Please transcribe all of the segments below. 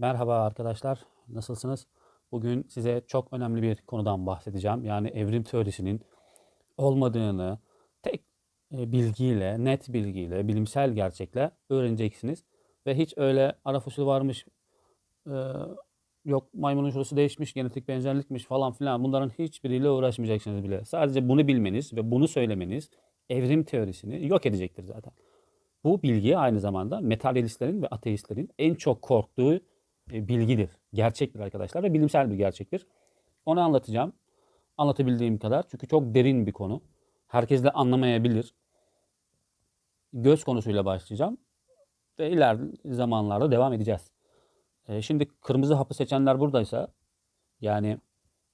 Merhaba arkadaşlar, nasılsınız? Bugün size çok önemli bir konudan bahsedeceğim. Yani evrim teorisinin olmadığını tek e, bilgiyle, net bilgiyle, bilimsel gerçekle öğreneceksiniz. Ve hiç öyle ara fosil varmış, e, yok maymunun şurası değişmiş, genetik benzerlikmiş falan filan bunların hiçbiriyle uğraşmayacaksınız bile. Sadece bunu bilmeniz ve bunu söylemeniz evrim teorisini yok edecektir zaten. Bu bilgi aynı zamanda materyalistlerin ve ateistlerin en çok korktuğu bilgidir. Gerçektir arkadaşlar ve bilimsel bir gerçektir. Onu anlatacağım. Anlatabildiğim kadar. Çünkü çok derin bir konu. Herkes de anlamayabilir. Göz konusuyla başlayacağım. Ve ileride zamanlarda devam edeceğiz. E, şimdi kırmızı hapı seçenler buradaysa yani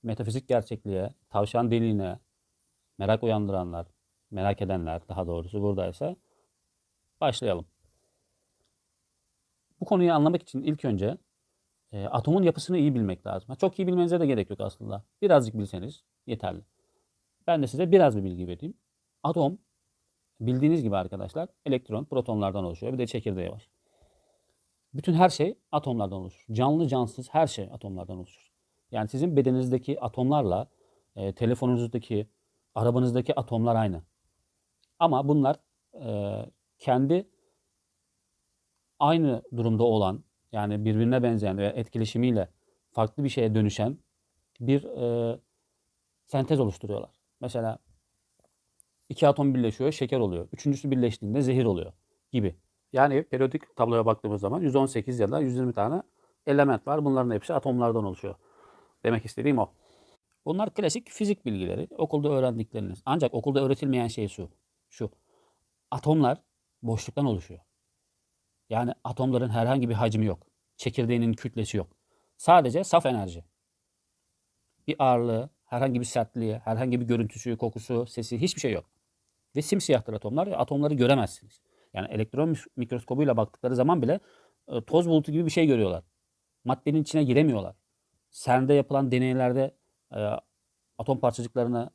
metafizik gerçekliğe, tavşan deliğine merak uyandıranlar, merak edenler daha doğrusu buradaysa başlayalım. Bu konuyu anlamak için ilk önce e, atomun yapısını iyi bilmek lazım. Çok iyi bilmenize de gerek yok aslında. Birazcık bilseniz yeterli. Ben de size biraz bir bilgi vereyim. Atom bildiğiniz gibi arkadaşlar elektron, protonlardan oluşuyor. Bir de çekirdeği var. Bütün her şey atomlardan oluşur. Canlı cansız her şey atomlardan oluşur. Yani sizin bedeninizdeki atomlarla e, telefonunuzdaki, arabanızdaki atomlar aynı. Ama bunlar e, kendi aynı durumda olan yani birbirine benzeyen ve etkileşimiyle farklı bir şeye dönüşen bir e, sentez oluşturuyorlar. Mesela iki atom birleşiyor, şeker oluyor. Üçüncüsü birleştiğinde zehir oluyor gibi. Yani periyodik tabloya baktığımız zaman 118 ya da 120 tane element var. Bunların hepsi atomlardan oluşuyor. Demek istediğim o. Bunlar klasik fizik bilgileri. Okulda öğrendikleriniz. Ancak okulda öğretilmeyen şey şu. Şu. Atomlar boşluktan oluşuyor. Yani atomların herhangi bir hacmi yok. Çekirdeğinin kütlesi yok. Sadece saf enerji. Bir ağırlığı, herhangi bir sertliği, herhangi bir görüntüsü, kokusu, sesi hiçbir şey yok. Ve simsiyahtır atomlar atomları göremezsiniz. Yani elektron mikroskobuyla baktıkları zaman bile e, toz bulutu gibi bir şey görüyorlar. Maddenin içine giremiyorlar. CERN'de yapılan deneylerde e, atom parçacıklarını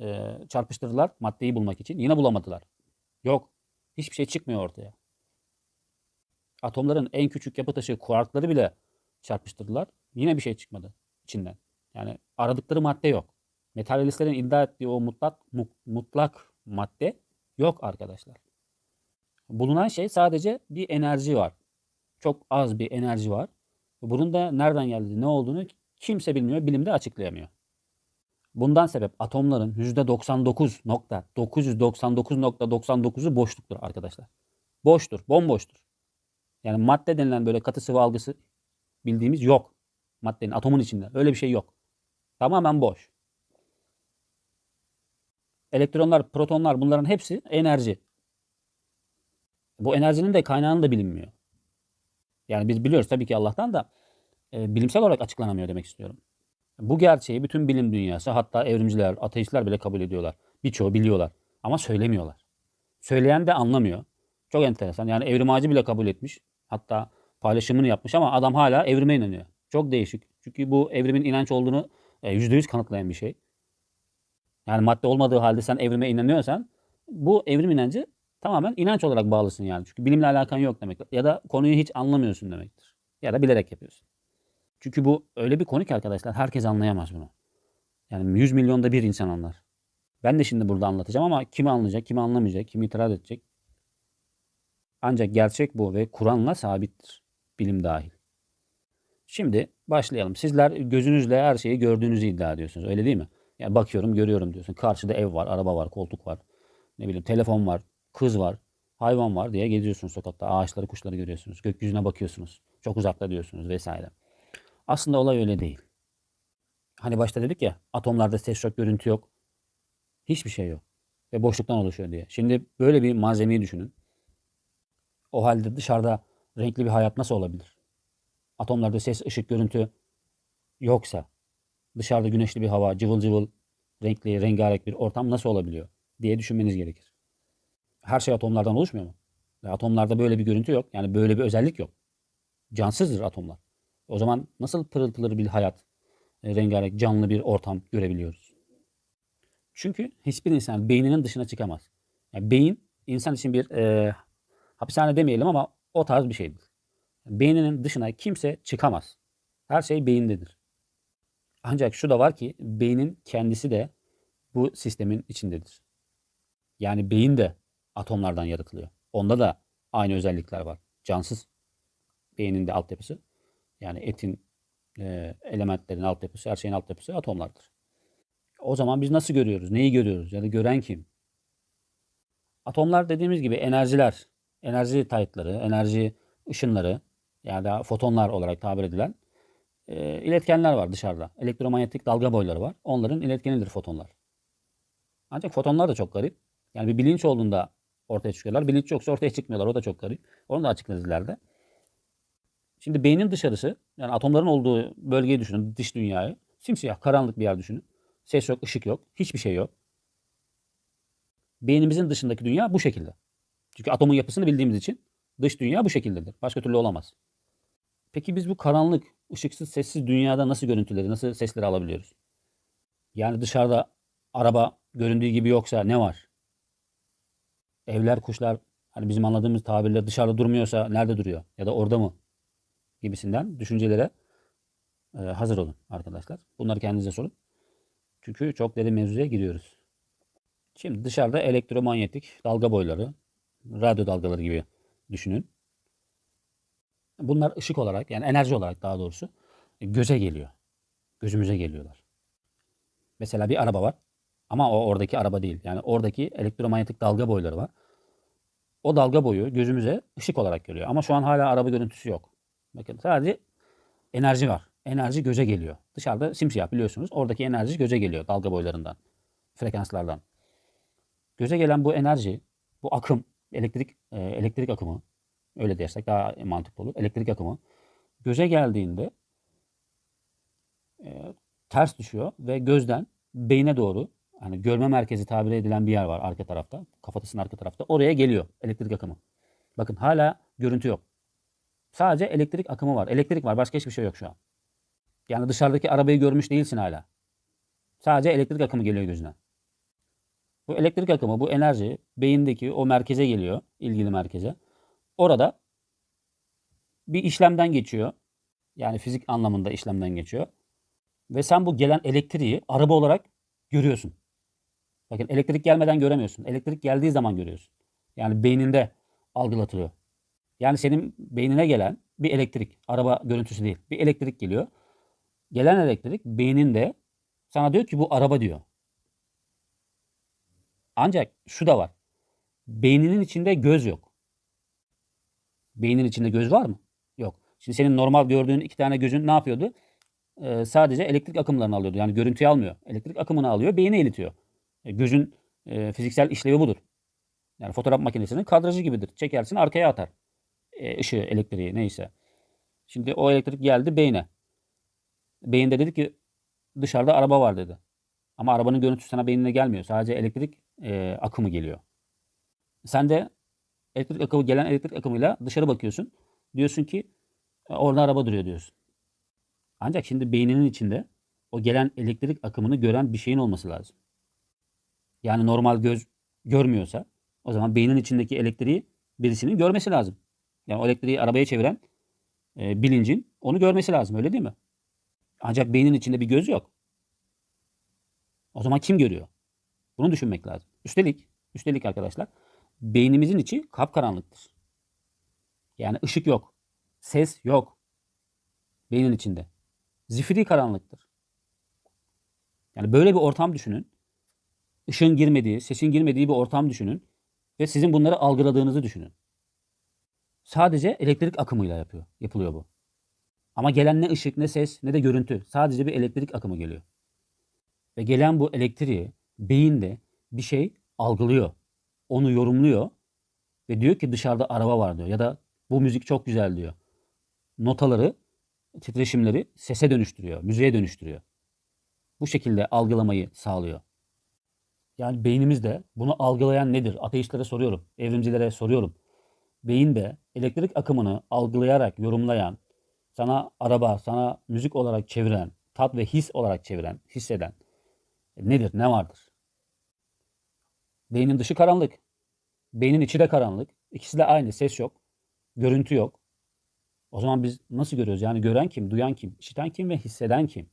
e, çarpıştırdılar maddeyi bulmak için. Yine bulamadılar. Yok. Hiçbir şey çıkmıyor ortaya atomların en küçük yapı taşı kuarkları bile çarpıştırdılar. Yine bir şey çıkmadı içinden. Yani aradıkları madde yok. Materyalistlerin iddia ettiği o mutlak mu- mutlak madde yok arkadaşlar. Bulunan şey sadece bir enerji var. Çok az bir enerji var. Bunun da nereden geldiği, ne olduğunu kimse bilmiyor, bilim de açıklayamıyor. Bundan sebep atomların %99.999.99'u boşluktur arkadaşlar. Boştur, bomboştur. Yani madde denilen böyle katı sıvı algısı bildiğimiz yok. Maddenin, atomun içinde. Öyle bir şey yok. Tamamen boş. Elektronlar, protonlar bunların hepsi enerji. Bu enerjinin de kaynağını da bilinmiyor. Yani biz biliyoruz tabii ki Allah'tan da e, bilimsel olarak açıklanamıyor demek istiyorum. Bu gerçeği bütün bilim dünyası hatta evrimciler, ateistler bile kabul ediyorlar. Birçoğu biliyorlar ama söylemiyorlar. Söyleyen de anlamıyor. Çok enteresan. Yani evrim ağacı bile kabul etmiş. Hatta paylaşımını yapmış ama adam hala evrime inanıyor. Çok değişik. Çünkü bu evrimin inanç olduğunu e, %100 kanıtlayan bir şey. Yani madde olmadığı halde sen evrime inanıyorsan bu evrim inancı tamamen inanç olarak bağlısın yani. Çünkü bilimle alakan yok demek. Ya da konuyu hiç anlamıyorsun demektir. Ya da bilerek yapıyorsun. Çünkü bu öyle bir konu ki arkadaşlar herkes anlayamaz bunu. Yani 100 milyonda bir insan anlar. Ben de şimdi burada anlatacağım ama kimi anlayacak, kimi anlamayacak, kimi itiraz edecek. Ancak gerçek bu ve Kur'an'la sabittir. Bilim dahil. Şimdi başlayalım. Sizler gözünüzle her şeyi gördüğünüzü iddia ediyorsunuz. Öyle değil mi? Yani bakıyorum, görüyorum diyorsun. Karşıda ev var, araba var, koltuk var. Ne bileyim telefon var, kız var, hayvan var diye geziyorsunuz sokakta. Ağaçları, kuşları görüyorsunuz. Gökyüzüne bakıyorsunuz. Çok uzakta diyorsunuz vesaire. Aslında olay öyle değil. Hani başta dedik ya atomlarda ses yok, görüntü yok. Hiçbir şey yok. Ve boşluktan oluşuyor diye. Şimdi böyle bir malzemeyi düşünün. O halde dışarıda renkli bir hayat nasıl olabilir? Atomlarda ses, ışık, görüntü yoksa dışarıda güneşli bir hava, cıvıl cıvıl, renkli, rengarenk bir ortam nasıl olabiliyor diye düşünmeniz gerekir. Her şey atomlardan oluşmuyor mu? Atomlarda böyle bir görüntü yok. Yani böyle bir özellik yok. Cansızdır atomlar. O zaman nasıl pırıltılı bir hayat, e, rengarenk, canlı bir ortam görebiliyoruz? Çünkü hiçbir insan beyninin dışına çıkamaz. Yani beyin insan için bir e, hapishane demeyelim ama o tarz bir şeydir. Beyninin dışına kimse çıkamaz. Her şey beyindedir. Ancak şu da var ki beynin kendisi de bu sistemin içindedir. Yani beyin de atomlardan yaratılıyor. Onda da aynı özellikler var. Cansız beynin de altyapısı. Yani etin, e, elementlerin altyapısı, her şeyin altyapısı atomlardır. O zaman biz nasıl görüyoruz? Neyi görüyoruz? Ya da gören kim? Atomlar dediğimiz gibi enerjiler, enerji taytları, enerji ışınları yani daha fotonlar olarak tabir edilen e, iletkenler var dışarıda. Elektromanyetik dalga boyları var. Onların iletkenidir fotonlar. Ancak fotonlar da çok garip. Yani bir bilinç olduğunda ortaya çıkıyorlar. Bilinç yoksa ortaya çıkmıyorlar. O da çok garip. Onu da açıklarız ileride. Şimdi beynin dışarısı, yani atomların olduğu bölgeyi düşünün, dış dünyayı. Simsiyah, karanlık bir yer düşünün. Ses yok, ışık yok, hiçbir şey yok. Beynimizin dışındaki dünya bu şekilde. Çünkü atomun yapısını bildiğimiz için dış dünya bu şekildedir. Başka türlü olamaz. Peki biz bu karanlık, ışıksız, sessiz dünyada nasıl görüntüleri, nasıl sesleri alabiliyoruz? Yani dışarıda araba göründüğü gibi yoksa ne var? Evler, kuşlar, hani bizim anladığımız tabirle dışarıda durmuyorsa nerede duruyor? Ya da orada mı? Gibisinden düşüncelere e, hazır olun arkadaşlar. Bunları kendinize sorun. Çünkü çok derin mevzuya giriyoruz. Şimdi dışarıda elektromanyetik dalga boyları, radyo dalgaları gibi düşünün. Bunlar ışık olarak yani enerji olarak daha doğrusu göze geliyor. Gözümüze geliyorlar. Mesela bir araba var ama o oradaki araba değil. Yani oradaki elektromanyetik dalga boyları var. O dalga boyu gözümüze ışık olarak geliyor. Ama şu an hala araba görüntüsü yok. Bakın sadece enerji var. Enerji göze geliyor. Dışarıda simsiyah biliyorsunuz. Oradaki enerji göze geliyor dalga boylarından, frekanslardan. Göze gelen bu enerji, bu akım, elektrik e, elektrik akımı öyle dersek daha mantıklı olur. Elektrik akımı göze geldiğinde e, ters düşüyor ve gözden beyne doğru hani görme merkezi tabir edilen bir yer var arka tarafta. Kafatasının arka tarafta. Oraya geliyor elektrik akımı. Bakın hala görüntü yok. Sadece elektrik akımı var. Elektrik var. Başka hiçbir şey yok şu an. Yani dışarıdaki arabayı görmüş değilsin hala. Sadece elektrik akımı geliyor gözüne. Bu elektrik akımı, bu enerji beyindeki o merkeze geliyor, ilgili merkeze. Orada bir işlemden geçiyor. Yani fizik anlamında işlemden geçiyor. Ve sen bu gelen elektriği araba olarak görüyorsun. Bakın elektrik gelmeden göremiyorsun. Elektrik geldiği zaman görüyorsun. Yani beyninde algılatılıyor. Yani senin beynine gelen bir elektrik, araba görüntüsü değil. Bir elektrik geliyor. Gelen elektrik beyninde sana diyor ki bu araba diyor. Ancak şu da var. Beyninin içinde göz yok. Beynin içinde göz var mı? Yok. Şimdi senin normal gördüğün iki tane gözün ne yapıyordu? Ee, sadece elektrik akımlarını alıyordu. Yani görüntüyü almıyor. Elektrik akımını alıyor, beyine iletiyor. E, gözün e, fiziksel işlevi budur. Yani fotoğraf makinesinin kadrajı gibidir. Çekersin arkaya atar. E, ışığı, elektriği neyse. Şimdi o elektrik geldi beyne. Beyinde dedi ki dışarıda araba var dedi. Ama arabanın görüntüsü sana beynine gelmiyor. Sadece elektrik e, akımı geliyor. Sen de elektrik akımı gelen elektrik akımıyla dışarı bakıyorsun. Diyorsun ki "E, orada araba duruyor diyorsun. Ancak şimdi beyninin içinde o gelen elektrik akımını gören bir şeyin olması lazım. Yani normal göz görmüyorsa o zaman beynin içindeki elektriği birisinin görmesi lazım. Yani o elektriği arabaya çeviren e, bilincin onu görmesi lazım öyle değil mi? Ancak beynin içinde bir göz yok. O zaman kim görüyor? Bunu düşünmek lazım. Üstelik, üstelik arkadaşlar beynimizin içi kapkaranlıktır. Yani ışık yok. Ses yok. Beynin içinde. Zifiri karanlıktır. Yani böyle bir ortam düşünün. Işığın girmediği, sesin girmediği bir ortam düşünün. Ve sizin bunları algıladığınızı düşünün. Sadece elektrik akımıyla yapıyor, yapılıyor bu. Ama gelen ne ışık, ne ses, ne de görüntü. Sadece bir elektrik akımı geliyor. Ve gelen bu elektriği beyinde bir şey algılıyor. Onu yorumluyor. Ve diyor ki dışarıda araba var diyor. Ya da bu müzik çok güzel diyor. Notaları, titreşimleri sese dönüştürüyor, müziğe dönüştürüyor. Bu şekilde algılamayı sağlıyor. Yani beynimizde bunu algılayan nedir? Ateistlere soruyorum, evrimcilere soruyorum. Beyinde elektrik akımını algılayarak yorumlayan, sana araba, sana müzik olarak çeviren, tat ve his olarak çeviren, hisseden nedir, ne vardır? Beynin dışı karanlık. Beynin içi de karanlık. İkisi de aynı. Ses yok. Görüntü yok. O zaman biz nasıl görüyoruz? Yani gören kim, duyan kim, işiten kim ve hisseden kim?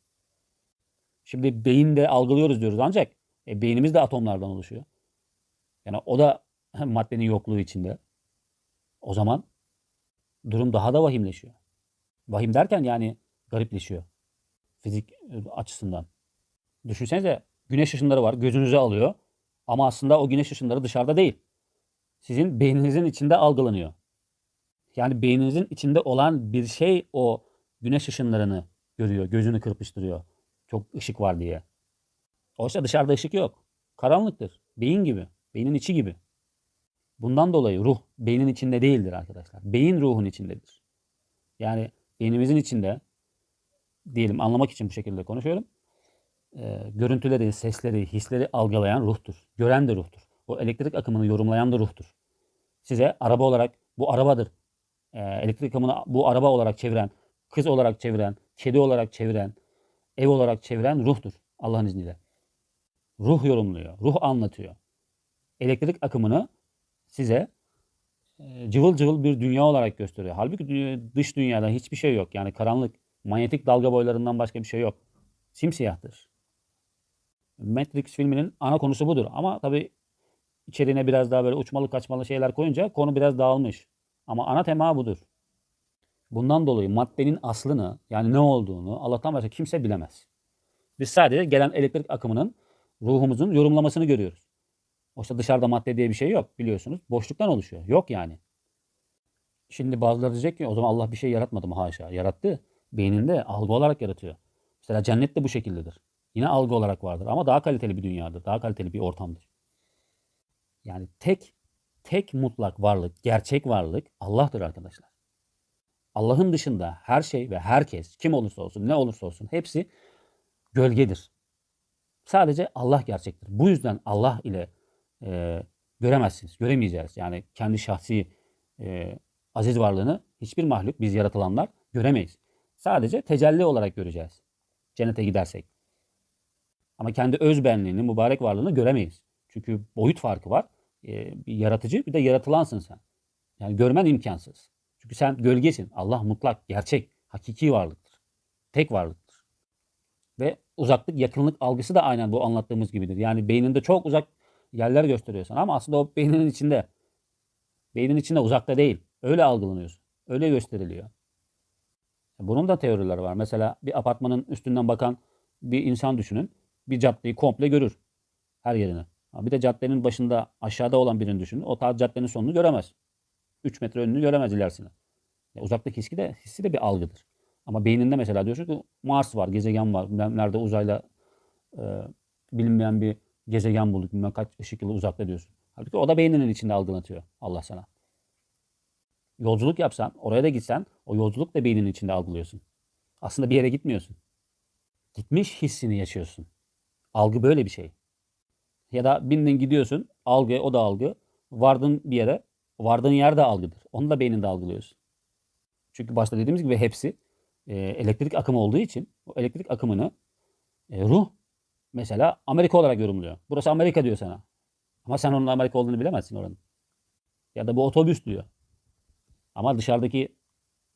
Şimdi beyinde algılıyoruz diyoruz ancak e, beynimiz de atomlardan oluşuyor. Yani o da maddenin yokluğu içinde. O zaman durum daha da vahimleşiyor. Vahim derken yani garipleşiyor. Fizik e, açısından. Düşünsenize güneş ışınları var. Gözünüze alıyor. Ama aslında o güneş ışınları dışarıda değil. Sizin beyninizin içinde algılanıyor. Yani beyninizin içinde olan bir şey o güneş ışınlarını görüyor. Gözünü kırpıştırıyor. Çok ışık var diye. Oysa dışarıda ışık yok. Karanlıktır. Beyin gibi. Beynin içi gibi. Bundan dolayı ruh beynin içinde değildir arkadaşlar. Beyin ruhun içindedir. Yani beynimizin içinde diyelim anlamak için bu şekilde konuşuyorum. E, görüntüleri, sesleri, hisleri algılayan ruhtur. Gören de ruhtur. O elektrik akımını yorumlayan da ruhtur. Size araba olarak bu arabadır. E, elektrik akımını bu araba olarak çeviren, kız olarak çeviren, kedi olarak çeviren, ev olarak çeviren ruhtur. Allah'ın izniyle. Ruh yorumluyor, ruh anlatıyor. Elektrik akımını size e, cıvıl cıvıl bir dünya olarak gösteriyor. Halbuki dış dünyada hiçbir şey yok. Yani karanlık, manyetik dalga boylarından başka bir şey yok. Simsiyahtır. Matrix filminin ana konusu budur. Ama tabii içeriğine biraz daha böyle uçmalı kaçmalı şeyler koyunca konu biraz dağılmış. Ama ana tema budur. Bundan dolayı maddenin aslını yani ne olduğunu Allah'tan başka kimse bilemez. Biz sadece gelen elektrik akımının ruhumuzun yorumlamasını görüyoruz. Oysa dışarıda madde diye bir şey yok biliyorsunuz. Boşluktan oluşuyor. Yok yani. Şimdi bazıları diyecek ki o zaman Allah bir şey yaratmadı mı? Haşa. Yarattı. Beyninde algı olarak yaratıyor. Mesela cennet de bu şekildedir. Yine algı olarak vardır ama daha kaliteli bir dünyadır. Daha kaliteli bir ortamdır. Yani tek tek mutlak varlık, gerçek varlık Allah'tır arkadaşlar. Allah'ın dışında her şey ve herkes kim olursa olsun, ne olursa olsun hepsi gölgedir. Sadece Allah gerçektir. Bu yüzden Allah ile e, göremezsiniz, göremeyeceğiz. Yani kendi şahsi e, aziz varlığını hiçbir mahluk, biz yaratılanlar göremeyiz. Sadece tecelli olarak göreceğiz. Cennete gidersek. Ama kendi öz benliğini, mübarek varlığını göremeyiz. Çünkü boyut farkı var. E, bir yaratıcı bir de yaratılansın sen. Yani görmen imkansız. Çünkü sen gölgesin. Allah mutlak, gerçek, hakiki varlıktır. Tek varlıktır. Ve uzaklık, yakınlık algısı da aynen bu anlattığımız gibidir. Yani beyninde çok uzak yerler gösteriyor sana ama aslında o beyninin içinde. Beynin içinde uzakta değil. Öyle algılanıyorsun. Öyle gösteriliyor. Bunun da teorileri var. Mesela bir apartmanın üstünden bakan bir insan düşünün. Bir caddeyi komple görür. Her yerini. Bir de caddenin başında aşağıda olan birini düşünün. O tarz caddenin sonunu göremez. 3 metre önünü göremez ilerisini. Ya uzaktaki hissi de, hissi de bir algıdır. Ama beyninde mesela diyorsun ki Mars var, gezegen var. Nerede uzayla e, bilinmeyen bir gezegen bulduk. Bilmem kaç ışık yılı uzakta diyorsun. Halbuki o da beyninin içinde algılatıyor Allah sana. Yolculuk yapsan, oraya da gitsen o yolculuk da beyninin içinde algılıyorsun. Aslında bir yere gitmiyorsun. Gitmiş hissini yaşıyorsun. Algı böyle bir şey. Ya da bindin gidiyorsun, algı o da algı. Vardın bir yere, vardığın yer de algıdır. Onu da beyninde algılıyorsun. Çünkü başta dediğimiz gibi hepsi e, elektrik akımı olduğu için o elektrik akımını e, ruh mesela Amerika olarak yorumluyor. Burası Amerika diyor sana. Ama sen onun Amerika olduğunu bilemezsin oranın. Ya da bu otobüs diyor. Ama dışarıdaki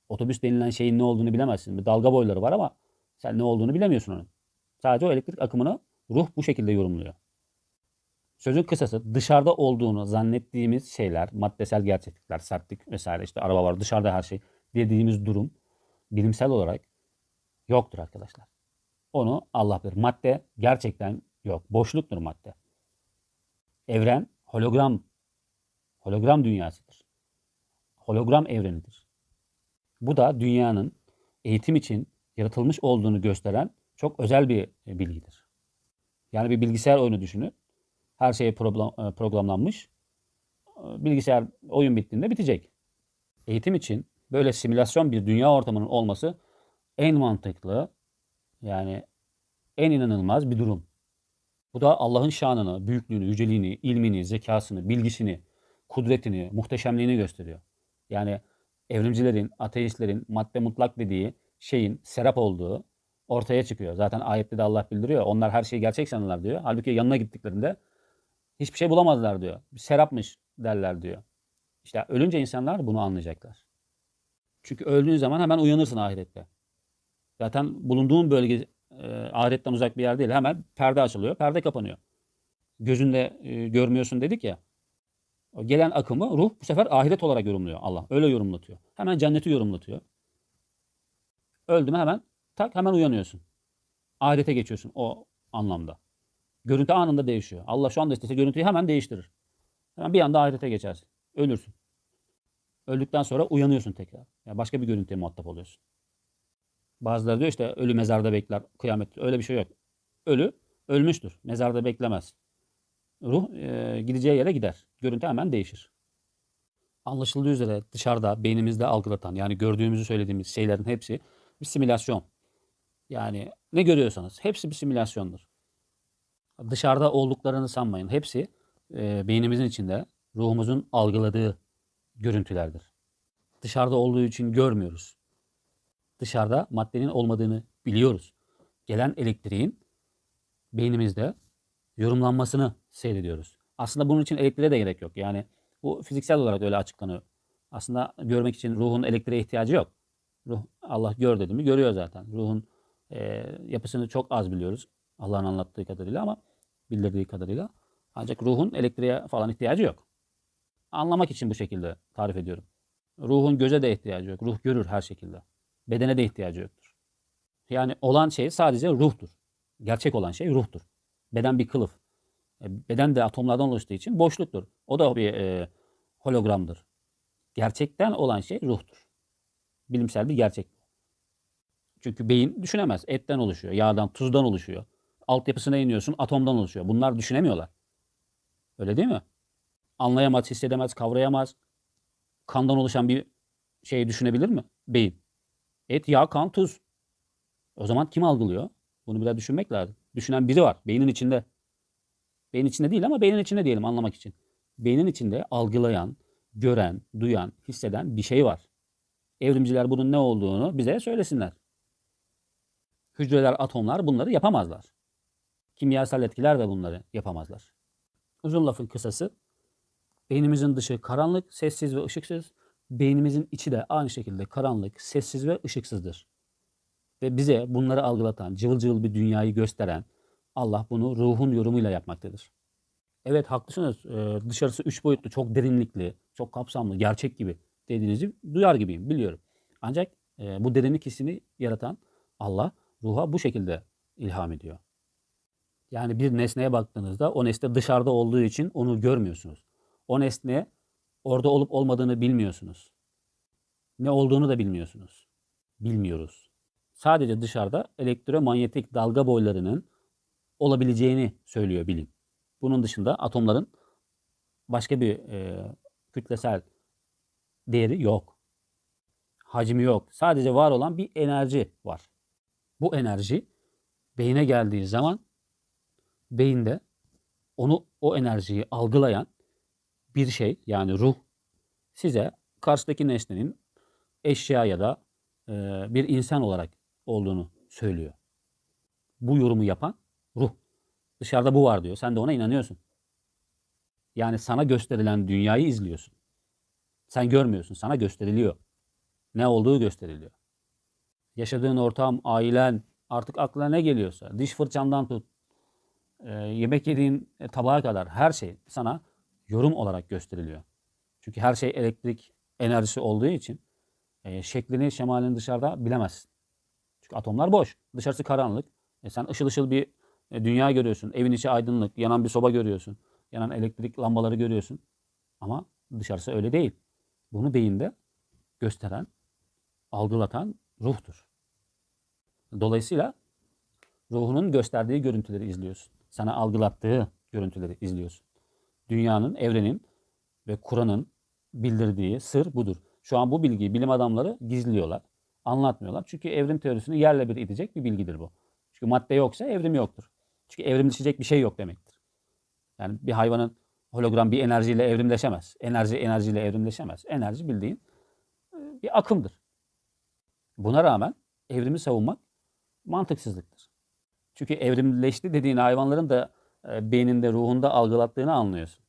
otobüs denilen şeyin ne olduğunu bilemezsin. Bir dalga boyları var ama sen ne olduğunu bilemiyorsun onun. Sadece o elektrik akımını ruh bu şekilde yorumluyor. Sözün kısası dışarıda olduğunu zannettiğimiz şeyler, maddesel gerçeklikler, sertlik vesaire işte araba var dışarıda her şey dediğimiz durum bilimsel olarak yoktur arkadaşlar. Onu Allah bilir. Madde gerçekten yok. Boşluktur madde. Evren hologram hologram dünyasıdır. Hologram evrenidir. Bu da dünyanın eğitim için yaratılmış olduğunu gösteren çok özel bir bilgidir. Yani bir bilgisayar oyunu düşünün. Her şey program, programlanmış. E, Bilgisayar oyun bittiğinde bitecek. Eğitim için böyle simülasyon bir dünya ortamının olması en mantıklı yani en inanılmaz bir durum. Bu da Allah'ın şanını, büyüklüğünü, yüceliğini, ilmini, zekasını, bilgisini, kudretini, muhteşemliğini gösteriyor. Yani evrimcilerin, ateistlerin madde mutlak dediği şeyin serap olduğu ortaya çıkıyor. Zaten ayette de Allah bildiriyor. Onlar her şeyi gerçek sanırlar diyor. Halbuki yanına gittiklerinde hiçbir şey bulamazlar diyor. Bir serapmış derler diyor. İşte ölünce insanlar bunu anlayacaklar. Çünkü öldüğün zaman hemen uyanırsın ahirette. Zaten bulunduğun bölge e, ahiretten uzak bir yer değil. Hemen perde açılıyor, perde kapanıyor. Gözünde e, görmüyorsun dedik ya. O gelen akımı ruh bu sefer ahiret olarak yorumluyor Allah. Öyle yorumlatıyor. Hemen cenneti yorumlatıyor. Öldü hemen tak hemen uyanıyorsun. Ahirete geçiyorsun o anlamda. Görüntü anında değişiyor. Allah şu anda istese görüntüyü hemen değiştirir. Hemen bir anda ahirete geçersin. Ölürsün. Öldükten sonra uyanıyorsun tekrar. Yani başka bir görüntüye muhatap oluyorsun. Bazıları diyor işte ölü mezarda bekler kıyamet. Öyle bir şey yok. Ölü ölmüştür. Mezarda beklemez. Ruh e, gideceği yere gider. Görüntü hemen değişir. Anlaşıldığı üzere dışarıda beynimizde algılatan yani gördüğümüzü söylediğimiz şeylerin hepsi bir simülasyon. Yani ne görüyorsanız hepsi bir simülasyondur. Dışarıda olduklarını sanmayın. Hepsi e, beynimizin içinde ruhumuzun algıladığı görüntülerdir. Dışarıda olduğu için görmüyoruz. Dışarıda maddenin olmadığını biliyoruz. Gelen elektriğin beynimizde yorumlanmasını seyrediyoruz. Aslında bunun için elektriğe de gerek yok. Yani bu fiziksel olarak öyle açıklanıyor. Aslında görmek için ruhun elektriğe ihtiyacı yok. Ruh Allah gör dedi mi görüyor zaten. Ruhun e, yapısını çok az biliyoruz. Allah'ın anlattığı kadarıyla ama bildirdiği kadarıyla. Ancak ruhun elektriğe falan ihtiyacı yok. Anlamak için bu şekilde tarif ediyorum. Ruhun göze de ihtiyacı yok. Ruh görür her şekilde. Bedene de ihtiyacı yoktur. Yani olan şey sadece ruhtur. Gerçek olan şey ruhtur. Beden bir kılıf. E, Beden de atomlardan oluştuğu için boşluktur. O da bir e, hologramdır. Gerçekten olan şey ruhtur. Bilimsel bir gerçek. Çünkü beyin düşünemez. Etten oluşuyor, yağdan, tuzdan oluşuyor. Altyapısına iniyorsun, atomdan oluşuyor. Bunlar düşünemiyorlar. Öyle değil mi? Anlayamaz, hissedemez, kavrayamaz. Kandan oluşan bir şey düşünebilir mi? Beyin. Et, yağ, kan, tuz. O zaman kim algılıyor? Bunu biraz düşünmek lazım. Düşünen biri var beynin içinde. Beynin içinde değil ama beynin içinde diyelim anlamak için. Beynin içinde algılayan, gören, duyan, hisseden bir şey var. Evrimciler bunun ne olduğunu bize söylesinler. Hücreler, atomlar bunları yapamazlar. Kimyasal etkiler de bunları yapamazlar. Uzun lafın kısası, beynimizin dışı karanlık, sessiz ve ışıksız. Beynimizin içi de aynı şekilde karanlık, sessiz ve ışıksızdır. Ve bize bunları algılatan, cıvıl cıvıl bir dünyayı gösteren Allah bunu ruhun yorumuyla yapmaktadır. Evet haklısınız. Ee, dışarısı üç boyutlu, çok derinlikli, çok kapsamlı, gerçek gibi dediğinizi duyar gibiyim, biliyorum. Ancak e, bu derinlik hissini yaratan Allah ruha bu şekilde ilham ediyor. Yani bir nesneye baktığınızda o nesne dışarıda olduğu için onu görmüyorsunuz. O nesne orada olup olmadığını bilmiyorsunuz. Ne olduğunu da bilmiyorsunuz. Bilmiyoruz. Sadece dışarıda elektromanyetik dalga boylarının olabileceğini söylüyor bilim. Bunun dışında atomların başka bir e, kütlesel değeri yok. Hacmi yok. Sadece var olan bir enerji var. Bu enerji beyine geldiği zaman beyinde onu o enerjiyi algılayan bir şey yani ruh size karşıdaki nesnenin eşya ya da e, bir insan olarak olduğunu söylüyor. Bu yorumu yapan ruh. Dışarıda bu var diyor. Sen de ona inanıyorsun. Yani sana gösterilen dünyayı izliyorsun. Sen görmüyorsun. Sana gösteriliyor. Ne olduğu gösteriliyor. Yaşadığın ortam, ailen, artık aklına ne geliyorsa, diş fırçandan tut, e, yemek yediğin e, tabağa kadar her şey sana yorum olarak gösteriliyor. Çünkü her şey elektrik enerjisi olduğu için e, şeklini, şemalini dışarıda bilemezsin. Çünkü atomlar boş. Dışarısı karanlık. E, sen ışıl ışıl bir dünya görüyorsun. Evin içi aydınlık. Yanan bir soba görüyorsun. Yanan elektrik lambaları görüyorsun. Ama dışarısı öyle değil. Bunu beyinde gösteren, algılatan ruhtur. Dolayısıyla ruhunun gösterdiği görüntüleri izliyorsun. Sana algılattığı görüntüleri izliyorsun. Dünyanın, evrenin ve Kur'an'ın bildirdiği sır budur. Şu an bu bilgiyi bilim adamları gizliyorlar. Anlatmıyorlar. Çünkü evrim teorisini yerle bir edecek bir bilgidir bu. Çünkü madde yoksa evrim yoktur. Çünkü evrimleşecek bir şey yok demektir. Yani bir hayvanın hologram bir enerjiyle evrimleşemez. Enerji enerjiyle evrimleşemez. Enerji bildiğin e, bir akımdır. Buna rağmen evrimi savunmak mantıksızlıktır. Çünkü evrimleşti dediğin hayvanların da e, beyninde, ruhunda algılattığını anlıyorsun.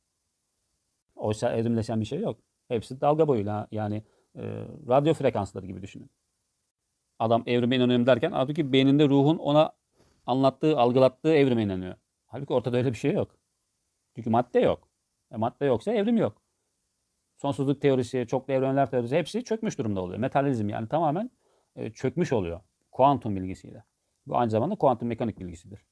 Oysa evrimleşen bir şey yok. Hepsi dalga boyuyla yani e, radyo frekansları gibi düşünün. Adam evrime inanıyorum derken halbuki beyninde ruhun ona anlattığı, algılattığı evrime inanıyor. Halbuki ortada öyle bir şey yok. Çünkü madde yok. E, madde yoksa evrim yok. Sonsuzluk teorisi, çoklu evrenler teorisi hepsi çökmüş durumda oluyor. Metalizm yani tamamen e, çökmüş oluyor. Kuantum bilgisiyle. Bu aynı zamanda kuantum mekanik bilgisidir.